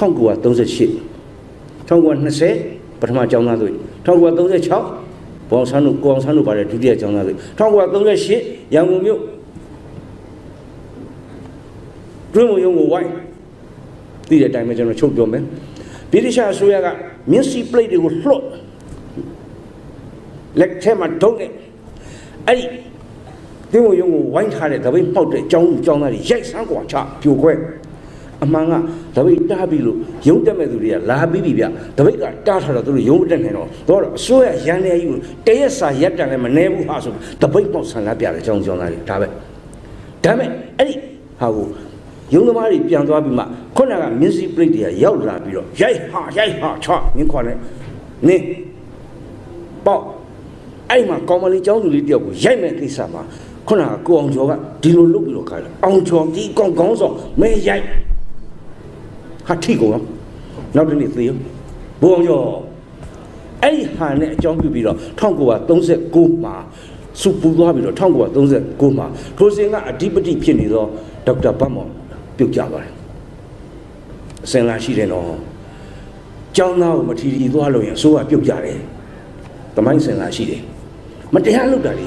1938 1920ပထမကျောင်းသားတွေ1936ဘောင်ဆန်းတို့ကိုအောင်ဆန်းတို့ပါတဲ့ဒုတိယကျောင်းသားတွေ1938ရန်ကုန်မြို့တွင်းမုံရုံကိုဝိုင်းသိတဲ့အတိုင်းပဲကျွန်တော်ချုပ်ပြောမယ်ဗြိတိရှအစိုးရကမြင်းစီပလိတ်တွေကိုလှော့လက်ထဲမှာဒုတ်နဲ့အဲ့ဒီတွင်းမုံရုံကိုဝိုင်းထားတဲ့တပိတ်ပေါက်တဲ့ကျောင်းကျောင်းသားတွေရိုက်ဆန်းကွာချပြိုခွဲ အမှန်ကတပိတ်တားပြီးလို့ရုံးတက်မဲ့သူတွေကလာပြီးပြီဗျတပိတ်ကတားထားတော့သူတို့ရုံးမတက်နိုင်တော့တော့အစိုးရရန်နေကြီးကိုတရက်စာရက်တန်လည်းမနေဘူးဟာဆိုတပိတ်ပေါက်ဆန္ဒပြတယ်ကျောင်းကျောင်းသားတွေဒါပဲဒါမဲ့အဲ့ဒီဟာကိုရုံးသမားတွေပြန်သွားပြီးမှခုနကမြင်းစီပလိတ်တွေကရောက်လာပြီးတော့ရိုက်ဟာရိုက်ဟာချမင်းခေါ်နေနေပေါ့အဲ့မှာကောင်မလေးကျောင်းသူလေးတယောက်ကိုရိုက်မဲ့ကိစ္စမှာခုနကကိုအောင်ကျော်ကဒီလိုလုပ်ပြီးတော့ခါတယ်အောင်ကျော်ဒီကောင်ကောင်းဆောင်မဲရိုက် ဟာထိကုန်ရောနောက်တစ်နေ့သေရောဘုံအောင်ကျော်အဲ့ဒီဟာနဲ့အကြောင်းပြုပြီးတော့1939မှာစုပူသွားပြီးတော့1939မှာထိုစဉ်ကအဓိပတိဖြစ်နေသောဒေါက်တာဘတ်မော်ပြုတ်ကြပါတယ်အစင်လာရှိတယ်နော်ကျောင်းသားကိုမထီထီသွားလို့ရင်အစိုးရပြုတ်ကြတယ်တမိုင်းစင်လာရှိတယ်မတရားလုပ်တာလေ